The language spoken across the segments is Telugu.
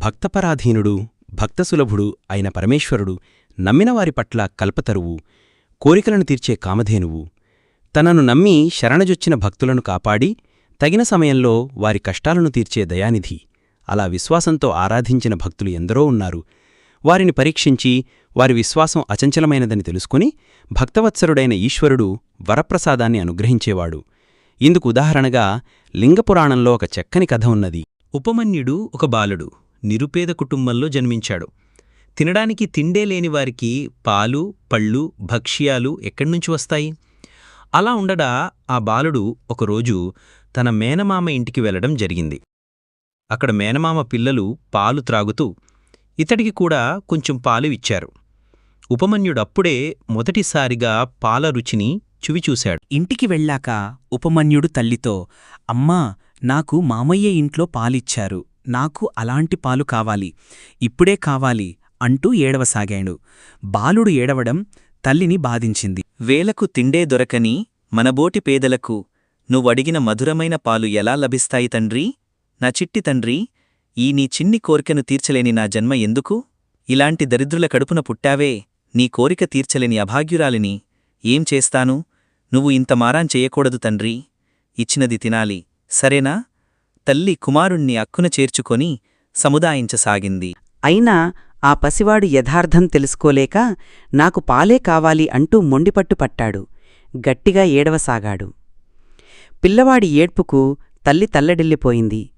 భక్తపరాధీనుడు భక్తసులభుడు అయిన పరమేశ్వరుడు నమ్మినవారి పట్ల కల్పతరువు కోరికలను తీర్చే కామధేనువు. తనను నమ్మి శరణజొచ్చిన భక్తులను కాపాడి తగిన సమయంలో వారి కష్టాలను తీర్చే దయానిధి. అలా విశ్వాసంతో ఆరాధించిన భక్తులు ఎందరో ఉన్నారు. వారిని పరీక్షించి వారి విశ్వాసం అచంచలమైనదని తెలుసుకుని భక్తవత్సరుడైన ఈశ్వరుడు వరప్రసాదాన్ని అనుగ్రహించేవాడు. ఇందుకు ఉదాహరణగా లింగపురాణంలో ఒక చక్కని కథ ఉన్నది. ఉపమన్యుడు ఒక బాలుడు. నిరుపేద కుటుంబంలో జన్మించాడు. తినడానికి తిండే లేని వారికి పాలు పళ్ళు భక్ష్యాలు ఎక్కడ్నుంచి వస్తాయి? అలా ఉండడా ఆ బాలుడు ఒకరోజు తన మేనమామ ఇంటికి వెళ్ళడం జరిగింది. అక్కడ మేనమామ పిల్లలు పాలు త్రాగుతూ ఇతడికి కూడా కొంచెం పాలు ఇచ్చారు. ఉపమన్యుడప్పుడే మొదటిసారిగా పాల రుచిని చూవిచూశాడు. ఇంటికి వెళ్ళాక ఉపమన్యుడు తల్లితో అమ్మా నాకు మామయ్య ఇంట్లో పాలిచ్చారు. నాకు అలాంటి పాలు కావాలి ఇప్పుడే కావాలి అంటూ ఏడవసాగాడు. బాలుడు ఏడవడం తల్లిని బాధించింది. వేలకు తిండే దొరకని మనబోటి పేదలకు నువ్వడిగిన మధురమైన పాలు ఎలా లభిస్తాయి తండ్రీ? నా చిట్టి తండ్రి ఈ నీ చిన్ని కోరికను తీర్చలేని నా జన్మ ఎందుకు? ఇలాంటి దరిద్రుల కడుపున పుట్టావే నీ కోరిక తీర్చలేని అభాగ్యురాలిని ఏం చేస్తాను? నువ్వు ఇంత మారాన్ చేయకూడదు తండ్రి ఇచ్చినది తినాలి సరేనా? తల్లి కుమారుణ్ణి అక్కున చేర్చుకొని సముదాయించసాగింది. అయినా ఆ పసివాడు యథార్థం తెలుసుకోలేక నాకు పాలే కావాలి అంటూ మొండిపట్టు పట్టాడు. గట్టిగా ఏడవసాగాడు. పిల్లవాడి ఏడ్పుకు తల్లి తల్లడిల్లిపోయింది.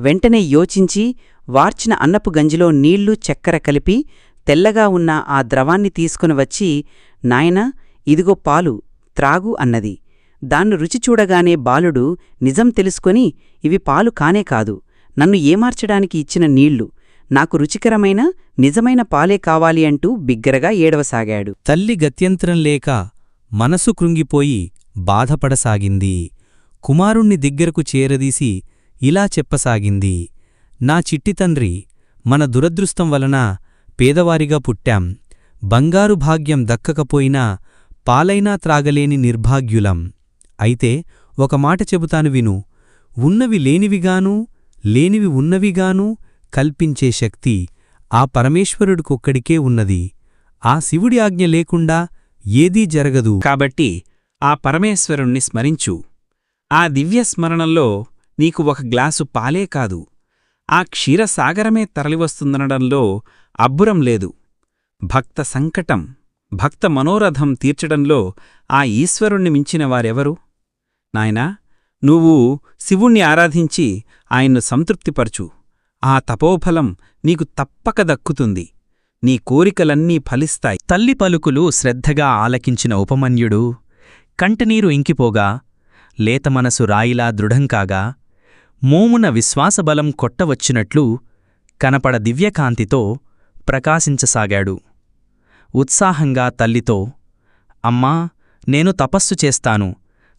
వెంటనే యోచించి వార్చిన అన్నపు గంజిలో నీళ్ళు చక్కెర కలిపి తెల్లగా ఉన్న ఆ ద్రవాన్ని తీసుకుని వచ్చి నాయనా ఇదిగో పాలు త్రాగు అన్నది. దాన్ను రుచి చూడగానే బాలుడు నిజం తెలుసుకొని ఇవి పాలు కానే కాదు. నన్ను ఏమార్చడానికి ఇచ్చిన నీళ్ళు? నాకు రుచికరమైన నిజమైన పాలే కావాలి అంటూ బిగ్గరగా ఏడవసాగాడు. తల్లి గత్యంతరం లేక మనసు కృంగిపోయి బాధపడసాగింది. కుమారుణ్ణి దగ్గరకు చేరదీసి ఇలా చెప్పసాగింది. నా చిట్టి తండ్రి మన దురదృష్టం వలన పేదవారిగా పుట్టాం. బంగారు భాగ్యం దక్కకపోయినా పాలైనా త్రాగలేని నిర్భాగ్యులం. అయితే ఒక మాట చెబుతాను విను. ఉన్నవి లేనివిగానూ లేనివి ఉన్నవిగానూ కల్పించే శక్తి ఆ పరమేశ్వరుడికొక్కడికే ఉన్నది. ఆ శివుడి ఆజ్ఞ లేకుండా ఏదీ జరగదు. కాబట్టి ఆ పరమేశ్వరుణ్ణి స్మరించు. ఆ దివ్య స్మరణంలో నీకు ఒక గ్లాసు పాలే కాదు. ఆ క్షీరసాగరమే తరలివస్తుందనడంలో అబ్బురం లేదు. భక్త సంకటం భక్త మనోరథం తీర్చడంలో ఆ ఈశ్వరుణ్ణి మించిన వారెవరు? నాయనా నువ్వు శివుణ్ణి ఆరాధించి ఆయన్ను సంతృప్తిపరచు. ఆ తపోఫలం నీకు తప్పక దక్కుతుంది. నీ కోరికలన్నీ ఫలిస్తాయి. తల్లి పలుకులు శ్రద్ధగా ఆలకించిన ఉపమన్యుడు కంటినీరు ఇంకిపోగా లేతమనసు రాయిలా దృఢంకాగా మోమున విశ్వాసబలం కొట్టవచ్చినట్లు కనపడ దివ్యకాంతితో ప్రకాశించసాగాడు. ఉత్సాహంగా తల్లితో అమ్మా నేను తపస్సు చేస్తాను.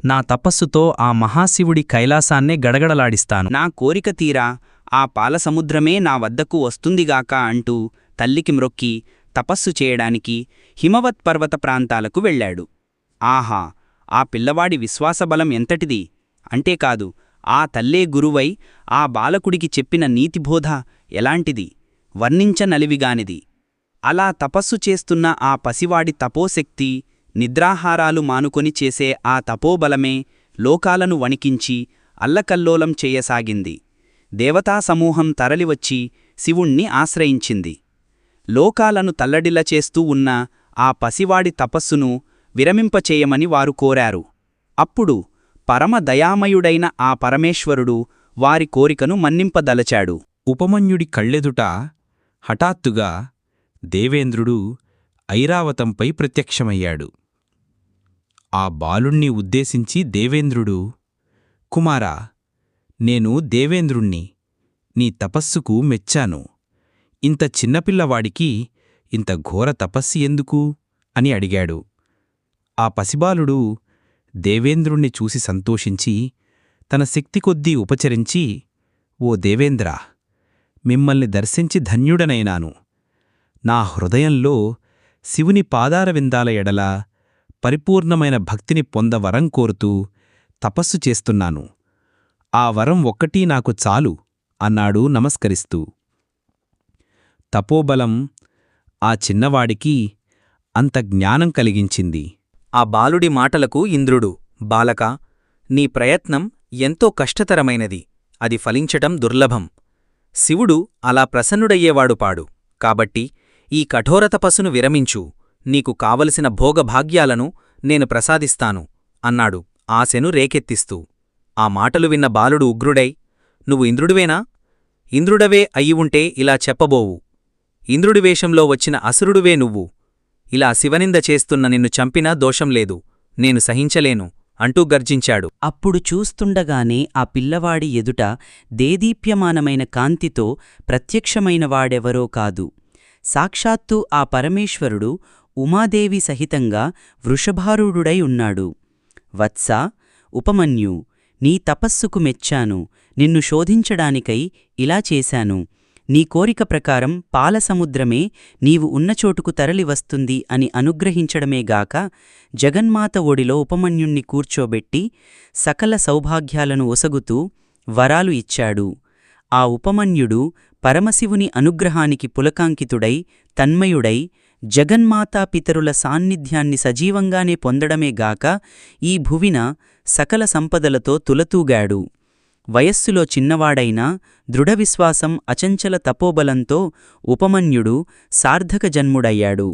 నా తపస్సుతో ఆ మహాశివుడి కైలాసాన్నే గడగడలాడిస్తాను. నా కోరిక తీరా ఆ పాలసముద్రమే నా వద్దకు వస్తుందిగాక అంటూ తల్లికి మ్రొక్కి తపస్సు చేయడానికి హిమవత్ పర్వత ప్రాంతాలకు వెళ్ళాడు. ఆహా ఆ పిల్లవాడి విశ్వాసబలం ఎంతటిది? అంటేకాదు ఆ తల్లే గురువై ఆ బాలకుడికి చెప్పిన నీతిబోధ ఎలాంటిది? వర్ణించనలివిగానిది. అలా తపస్సు చేస్తున్న ఆ పసివాడి తపోశక్తి నిద్రాహారాలు మానుకొని చేసే ఆ తపోబలమే లోకాలను వణికించి అల్లకల్లోలం చేయసాగింది. దేవతాసమూహం తరలివచ్చి శివుణ్ణి ఆశ్రయించింది. లోకాలను తల్లడిల్ల చేస్తూ ఉన్న ఆ పసివాడి తపస్సును విరమింపచేయమని వారు కోరారు. అప్పుడు పరమ దయామయుడైన ఆ పరమేశ్వరుడు వారి కోరికను మన్నింపదలచాడు. ఉపమన్యుడి కళ్ళెదుట హఠాత్తుగా దేవేంద్రుడు ఐరావతంపై ప్రత్యక్షమయ్యాడు. ఆ బాలుణ్ణి ఉద్దేశించి దేవేంద్రుడు కుమారా నేను దేవేంద్రుణ్ణి నీ తపస్సుకు మెచ్చాను. ఇంత చిన్నపిల్లవాడికి ఇంత ఘోర తపస్సు ఎందుకు అని అడిగాడు. ఆ పసిబాలుడు దేవేంద్రుణ్ణి చూసి సంతోషించి తన శక్తి కొద్దీ ఉపచరించి ఓ దేవేంద్ర మిమ్మల్ని దర్శించి ధన్యుడనైనాను. నా హృదయంలో శివుని పాదార విందాల ఎడల పరిపూర్ణమైన భక్తిని పొంద వరం కోరుతూ తపస్సు చేస్తున్నాను. ఆ వరం ఒక్కటీ నాకు చాలు అన్నాడు నమస్కరిస్తూ. తపోబలం ఆ చిన్నవాడికి అంత జ్ఞానం కలిగించింది. ఆ బాలుడి మాటలకు ఇంద్రుడు బాలకా నీ ప్రయత్నం ఎంతో కష్టతరమైనది అది ఫలించటం దుర్లభం. శివుడు అలా ప్రసన్నుడయ్యేవాడు పాడు కాబట్టి ఈ కఠోర తపస్సును విరమించు. నీకు కావలసిన భోగభాగ్యాలను నేను ప్రసాదిస్తాను అన్నాడు. ఆశను రేకెత్తిస్తూ. ఆ మాటలు విన్న బాలుడు ఉగ్రుడై నువ్వు ఇంద్రుడివేనా? ఇంద్రుడవే అయి ఉంటే ఇలా చెప్పబోవు. ఇంద్రుడి వేషంలో వచ్చిన అసురుడువే నువ్వు. ఇలా శివనింద చేస్తున్న నిన్ను చంపినా దోషం లేదు నేను సహించలేను అంటూ గర్జించాడు. అప్పుడు చూస్తుండగానే ఆ పిల్లవాడి ఎదుట దేదీప్యమానమైన కాంతితో ప్రత్యక్షమైన వాడెవరో కాదు. సాక్షాత్తు ఆ పరమేశ్వరుడు ఉమాదేవి సహితంగా వృషభారూఢుడై ఉన్నాడు. వత్సా ఉపమన్యు నీ తపస్సుకు మెచ్చాను నిన్ను శోధించడానికై ఇలా చేశాను. నీ కోరిక ప్రకారం పాలసముద్రమే నీవు ఉన్న చోటుకు తరలివస్తుంది అని అనుగ్రహించడమేగాక జగన్మాత ఒడిలో ఉపమన్యుణ్ణి కూర్చోబెట్టి సకల సౌభాగ్యాలను ఒసగుతూ వరాలు ఇచ్చాడు. ఆ ఉపమన్యుడు పరమశివుని అనుగ్రహానికి పులకాంకితుడై తన్మయుడై జగన్మాతా పితరుల సాన్నిధ్యాన్ని సజీవంగానే పొందడమేగాక ఈ భువిన సకల సంపదలతో తులతూగాడు. వయస్సులో చిన్నవాడైనా దృఢవిశ్వాసం అచంచల తపోబలంతో ఉపమన్యుడు సార్థక జన్ముడయ్యాడు